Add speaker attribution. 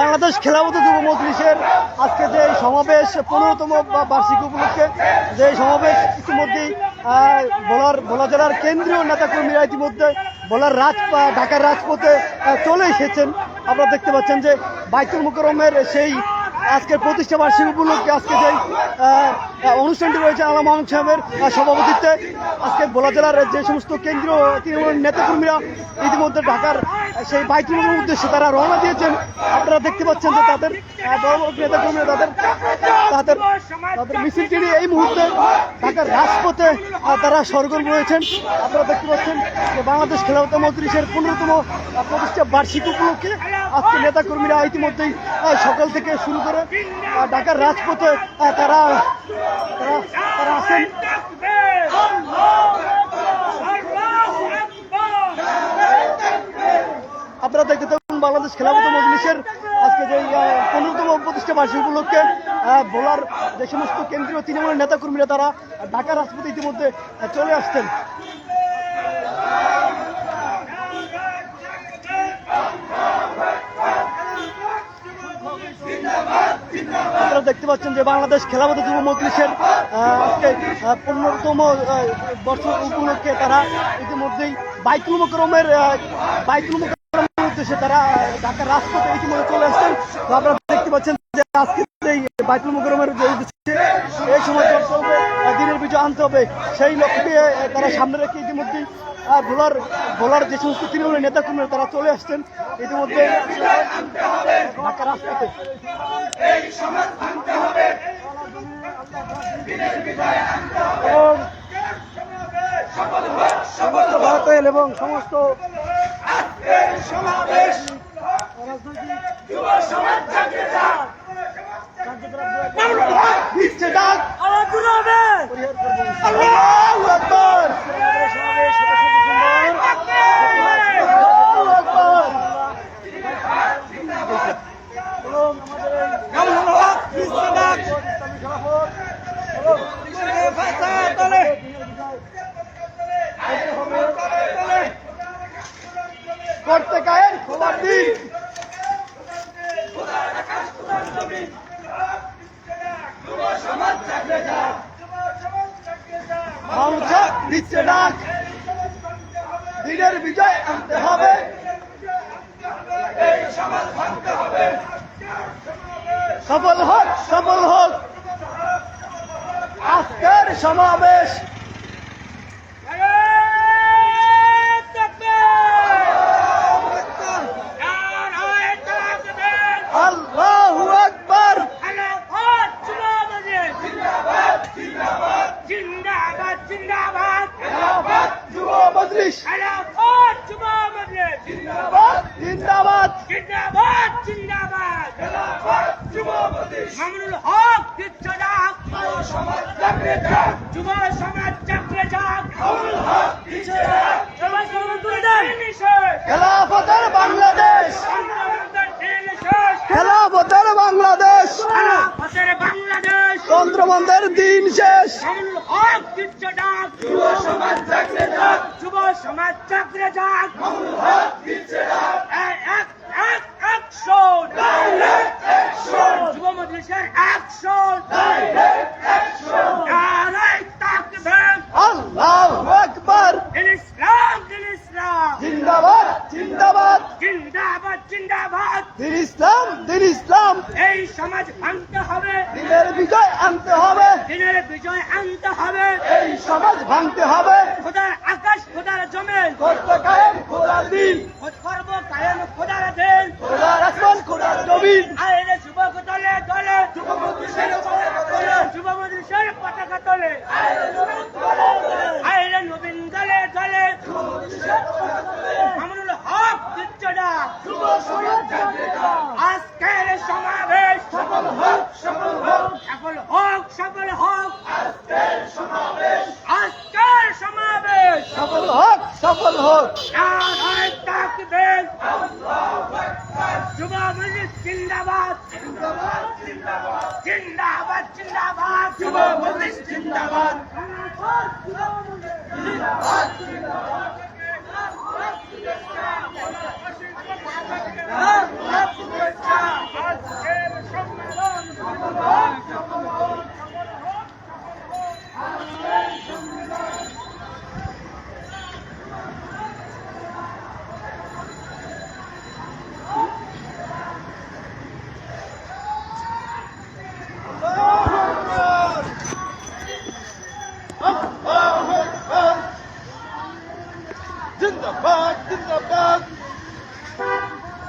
Speaker 1: বাংলাদেশ খেলাবত যুব মজলিসের আজকে যে সমাবেশ, পনেরোতম বার্ষিকী উপলক্ষে যে সমাবেশ, ইতিমধ্যেই বলার, বলা জেলার কেন্দ্রীয় নেতাকর্মীরা ইতিমধ্যে বলার রাজ ঢাকার রাজপথে চলে এসেছেন। আপনারা দেখতে পাচ্ছেন যে বাইতুল মুকরমের সেই আজকের প্রতিষ্ঠা বার্ষিকী উপলক্ষে আজকে যে অনুষ্ঠানটি রয়েছে আলাম মাহমুদ সাহেবের সভাপতিত্বে, আজকে ভোলা জেলার যে সমস্ত কেন্দ্রীয় তৃণমূল নেতাকর্মীরা ইতিমধ্যে ঢাকার সেই বাইতুলের উদ্দেশ্যে তারা রওনা দিয়েছেন। আপনারা দেখতে পাচ্ছেন যে তাদের বড় নেতাকর্মীরা তাদের তাদের তাদের মিছিলটি এই মুহূর্তে ঢাকার রাজপথে তারা সরগর্ম রয়েছেন। আপনারা দেখতে পাচ্ছেন যে বাংলাদেশ খেলাফত মজলিসের পনেরোতম প্রতিষ্ঠা বার্ষিক উপলক্ষে আজকে নেতাকর্মীরা ইতিমধ্যেই সকাল থেকে শুরু করে ঢাকার রাজপথে তারা তারা আছেন। আপনারা দেখতে থাকুন বাংলাদেশ খেলাফত মজলিসের আজকে যে পনেরোতম প্রতিষ্ঠা বার্ষিকী উপলক্ষে ভোলার যে সমস্ত কেন্দ্রীয় তৃণমূলের নেতাকর্মীরা তারা ঢাকা রাজপথে ইতিমধ্যে চলে আসছেন। আপনারা দেখতে পাচ্ছেন যে বাংলাদেশ খেলাফত যুব মজলিসের আজকে পনেরোতম বর্ষ উপলক্ষে তারা ইতিমধ্যেই বাইতুল মোকরমের আহ, বাইতুল মোকরমের উদ্দেশ্যে তারা ঢাকার রাজপথে ইতিমধ্যে চলে আসছেন। তো আপনারা দেখতে পাচ্ছেন যে আজকে এই বাইতুল মোকরমের যে উদ্দেশ্যে এই সময় করতে দিনের বিজয় আনতে হবে সেই লক্ষ্যে তারা সামনে রেখে ইতিমধ্যেই ভোলার ভোলার যে সমস্ত তৃণমূলের নেতাকর্মীরা তারা চলে আসছেন। ইতিমধ্যে ঢাকা এবং সমস্ত ভারতের এবং সমস্ত দিচ্ছে ডাক পরিহার করব। আল্লাহু আকবার। সমাবেশ হতে শুভ সুন্দর। আল্লাহু আকবার। এবং আমাদের এই ইসলামী খেলাফত এবং করতে কায়ের খোলার দিন দিনের বিজয় আনতে হবে সফল হোক সফল হোক আজকের সমাবেশ আল্লাহু আকবার
Speaker 2: জিন্দাবাদ জিন্দাবাদ
Speaker 1: জিন্দাবাদ যুব মজলিস
Speaker 2: খেলাফত যুব মজলিস
Speaker 1: জিন্দাবাদ। জিন্দাবাদ
Speaker 2: জিন্দাবাদ। জিন্দাবাদ মামুনুল হক দিচ্ছ ডাক যুব সমাজ চাকরে যাক সবাই তুলে দেন
Speaker 1: খেলাফতের বাংলাদেশ
Speaker 2: দিন শেষ
Speaker 1: খেলাফতের বাংলাদেশ
Speaker 2: খেলাফতের বাংলাদেশ
Speaker 1: চন্দ্রবন্ধের দিন শেষ।
Speaker 2: একশো যুব সমাজ চাকরে যাক। যুব সমাজ চাকরে যাক। মামুনুল হক দিচ্ছে ডাক এক এক অ্যাকশন ডাইরেক্ট অ্যাকশন যুব মজলিসের অ্যাকশন ডাইরেক্ট অ্যাকশন নারায়ে তাকবীর
Speaker 1: আল্লাহু আকবার
Speaker 2: দিন ইসলাম দিন ইসলাম
Speaker 1: জিন্দাবাদ জিন্দাবাদ
Speaker 2: জিন্দাবাদ জিন্দাবাদ
Speaker 1: দিন ইসলাম দিন ইসলাম
Speaker 2: এই সমাজ ভাঙতে হবে
Speaker 1: দিনের বিজয় আনতে হবে
Speaker 2: দিনের বিজয় আনতে হবে।
Speaker 1: এই সমাজ ভাঙতে হবে।
Speaker 2: খোদার আকাশ খোদার জমিন।
Speaker 1: করতে কায়েম খোদার দিন।
Speaker 2: করব কায়েম খোদার দিন।
Speaker 1: খোদার আসমান খোদার জমিন।
Speaker 2: যুবক দলে দলে। পতাকা নবীন দলে দলে। আমরুল হক দিচ্ছডা যুব সমাজ আজকের সমাবেশ। সফল হোক সফল হোক। সফল হোক সফল হোক আজকের সমাবেশ আজকের সমাবেশ
Speaker 1: সফল হোক সফল হোক।
Speaker 2: যুব মজলিস জিন্দাবাদ জিন্দাবাদ জিন্দাবাদ জিন্দাবাদ। যুব মজলিস জিন্দাবাদ। জিন্দাবাদ জিন্দাবাদ।